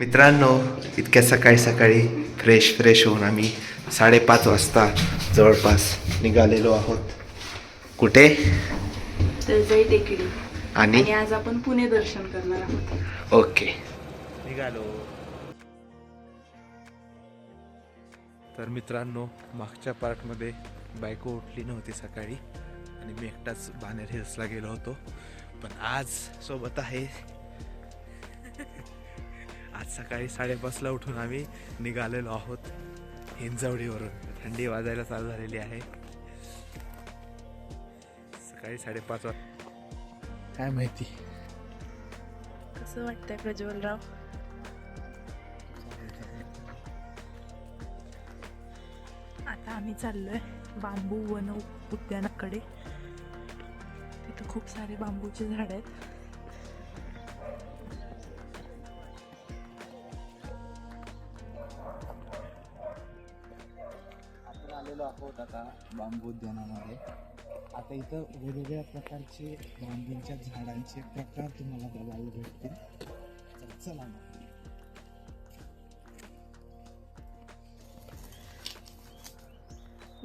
मित्रांनो इतक्या सकाळी सकाळी फ्रेश फ्रेश होऊन आम्ही साडेपाच वाजता जवळपास निघालेलो आहोत. कुठे? तळजाई टेकडी. आणि? आणि आज आपण पुणे दर्शन करणार आहोत. ओके. निघालो. तर मित्रांनो मागच्या पार्टमध्ये बायको उठली नव्हती सकाळी आणि मी एकटाच बानेर हिल्सला गेलो होतो. पण आज सोबत आहे. आज सकाळी साडेपाचला उठून आम्ही निघालेलो आहोत हिंजवडीवरून. थंडी वाजायला चालू झालेली आहे. सकाळी साडेपाच वाजता काय माहिती? कसं वाटतंय प्रज्वलराव? आता आम्ही चाललोय बांबू वन उद्यानाकडे. तिथं खूप सारे बांबूचे झाड आहेत. आलेलो आहोत आता बांबू उद्यानामध्ये आता इथं वेगवेगळ्या प्रकारचे बांबूंच्या झाडांचे प्रकार तुम्हाला बघायला भेटतील. तर चला मग.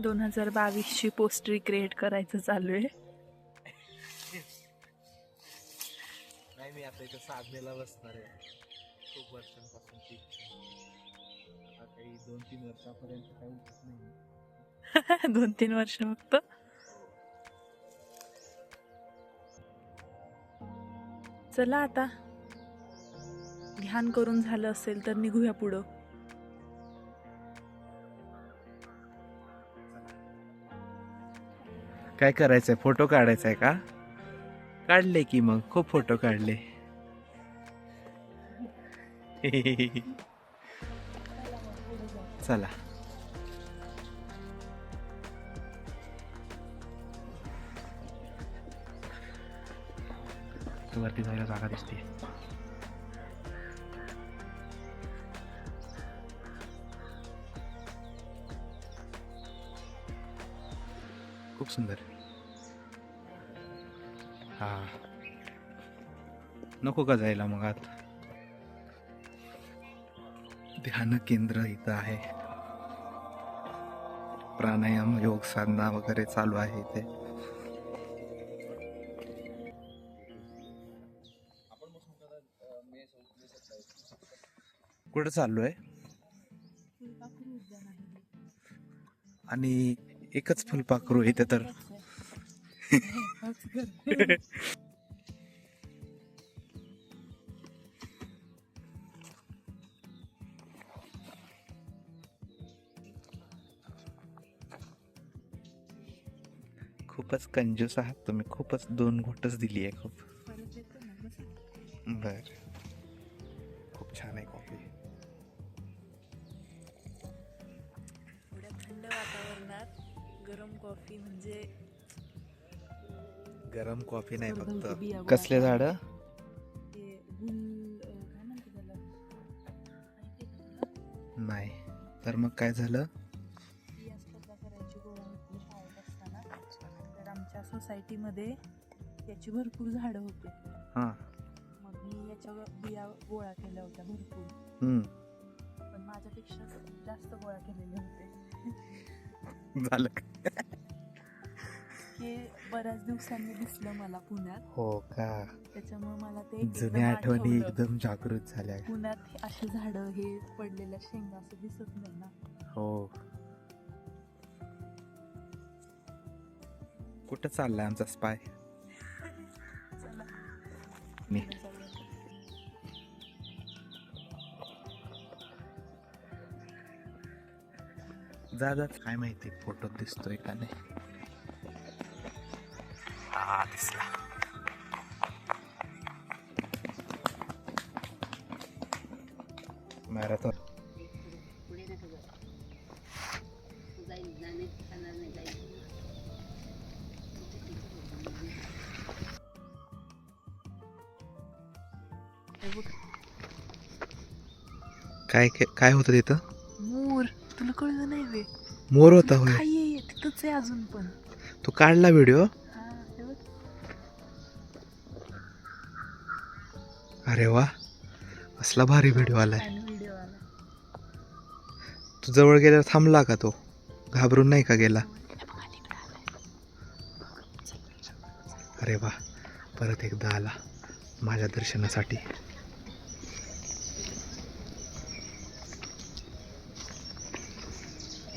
दोन हजार बावीसची पोस्टरी क्रिएट करायचं चालू आहे. नाही मी आता इथं साधनेला बसणार आहे. खूप वर्षांपासूनची आता काही दोन तीन वर्षापर्यंत काही नाही. दोन तीन वर्ष फक्त. चला आता. ध्यान करून झालं असेल तर निघूया पुढं. काय करायचंय? फोटो काढायचा आहे का? काढले की मग. खूप फोटो काढले. चला. वरती जायला जागा दिसते. खूप सुंदर. हा. नको का जायला मग आत? ध्यान केंद्र इथं आहे. प्राणायाम योग साधना वगैरे चालू आहे इथे. कुठं चाललोय आणि एकच फुलपाखरू इथे तर. खूपच कंजूस आहात तुम्ही. खूपच दोन घोटच दिली आहे खूप. बर. वातावरणात गरम कॉफी म्हणजे गरम कॉफी नाही फक्त. कसले. झाड? नाही. तर मग काय झालं? बिया स्पर्धा करायची गोळा होती शाळेत असताना. तर आमच्या सोसायटीमध्ये याची भरपूर झाडं होते. हां. मग मी याच्या बिया गोळा केल्या होत्या भरपूर. पण माझ्यापेक्षा जास्त गोळा केलेले होते. झालं का? हे बऱ्याच दिवसांनी दिसलं मला पुण्यात. हो का? त्याच्यामुळे मला ते एकदम जुन्या आठवणी आठवलं. एकदम जागृत झाल्या. पुण्यात हे अशी झाडं हे पडलेल्या शेंगा असं दिसत नाही ना. हो. कुठं चाललाय आमचा स्पाय चला. जा जा काय माहिती फोटो दिसतोय का नाही? दिसला. मॅरेथॉन काय काय होतं तिथं? मोर होता होय. आहे तिथंच आहे अजून पण. तू काढला व्हिडिओ हा हे बघ अरे वा कसला भारी व्हिडिओ आलाय. आणि व्हिडिओ आला तू जवळ गेल्यावर थांबला का तो? घाबरून नाही का गेला? अरे वा परत एकदा आला माझ्या दर्शनासाठी.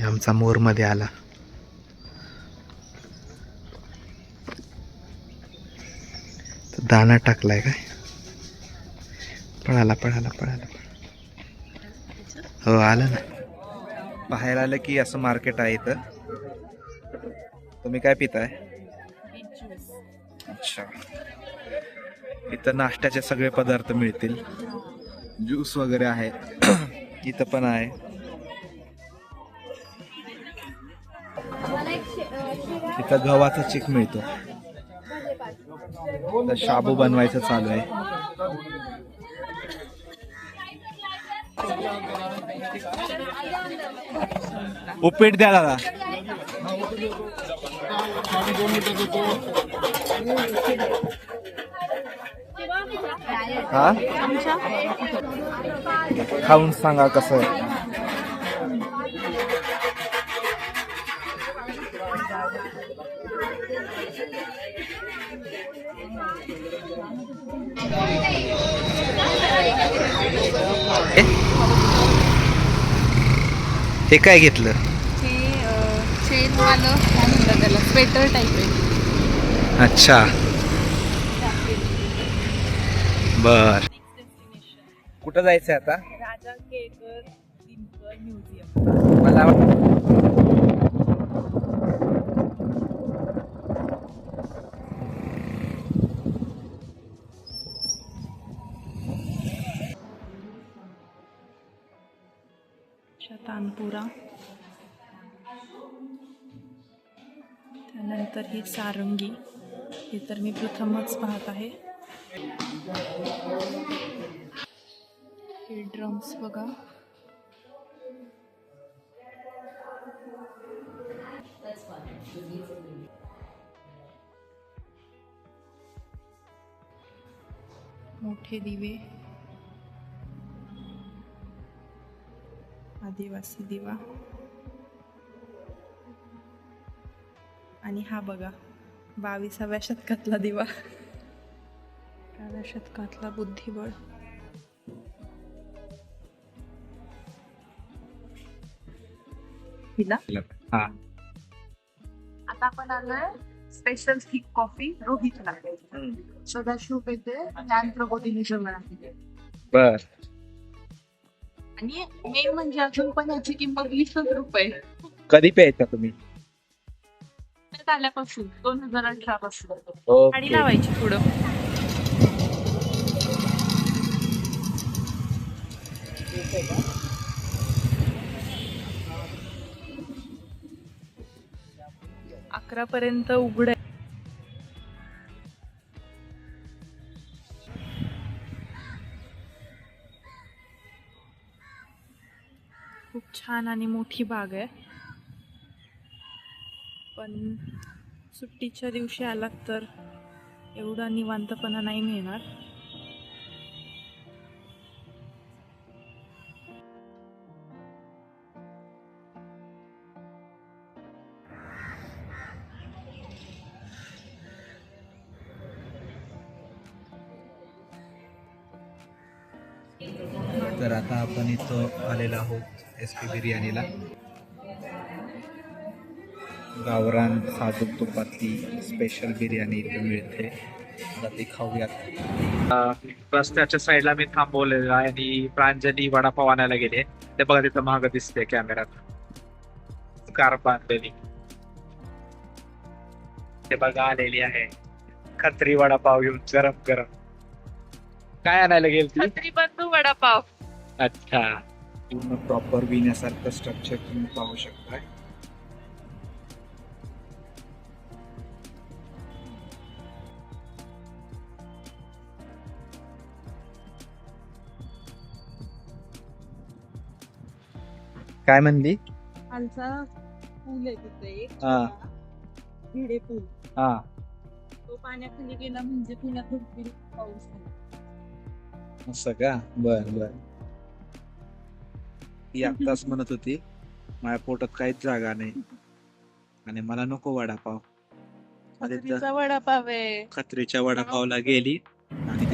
आमचा मोरमध्ये आला. तर दाना टाकलाय काय? पळाला पळाला पळाला. हो आलं ना. बाहेर आलं की असं मार्केट आहे इथं. तुम्ही काय पिताय? अच्छा. इथं नाश्त्याचे सगळे पदार्थ मिळतील. ज्यूस वगैरे आहे. इथं पण आहे. इथं गव्हाचा चिक मिळतो. तर शाबू बनवायचं चालू आहे. उपीट द्या दादा. हा? खाऊन सांगा कसं आहे. हे काय घेतलं? हे चेनवालं काय म्हणतात त्याला स्वेटर टाईप आहे. अच्छा. बर. कुठं जायचंय आता? राजा केळकर दिनकर म्युझियम. मला वाट- पानपुरा त्यानंतर ही सारंगी हे तर मी प्रथमच पाहत आहे. हे ड्रम्स बघा. मोठे दिवे. आदिवासी दिवा. आणि हा बघा बावीसाव्या शतकातला दिवा. अठराव्या शतकातला बुद्धिबळ. हिला? हा. आता आपण आलोय स्पेशल थिक कॉफी रोहितला. सदाशिव पेते ज्ञान प्रबोधी निजमला बर. आणि मेन म्हणजे अजून पण याची किंमत वीसच रुपये. कधी प्यायचा तुम्ही? त्यात आल्यापासून दोन हजार अठरा पासून. आणि ओके लावायची पुढं. अकरा पर्यंत उघड खूप छान आणि मोठी बाग आहे. पण सुट्टीच्या दिवशी आलात तर एवढा निवांतपणा नाही मिळणार. तर आता आपण इथं आलेलो आहोत. एस पी बिर्याणीला. गावरान साजूक तुपातली स्पेशल बिर्याणी इथे मिळते. आता ती खाऊयात. रस्त्याच्या साईडला मी थांबवलेलं आहे आणि प्रांजली वडापाव आणायला गेले ते बघा तिथं महाग दिसते कॅमेऱ्यात कार बांधलेली. ते बघा आलेली आहे. खत्री वडापाव घेऊन गरम गरम काय आणायला गेल छत्री बंधू वडापाव. अच्छा. पूर्ण प्रॉपर विण्यासारखं स्ट्रक्चर तुम्ही पाहू शकताय. काय म्हणली? खालचा पूल आहे तिथे एक हा. भिडे पूल. हा. तो पाण्याखाली गेला म्हणजे पुण्यात भरपूर पाऊस झाला. असं का? बर बर. ती आत्ताच म्हणत होती माझ्या पोटात काहीच जागा नाही. आणि मला नको वडापाव. खत्रीच्या वडापावला गेली आणि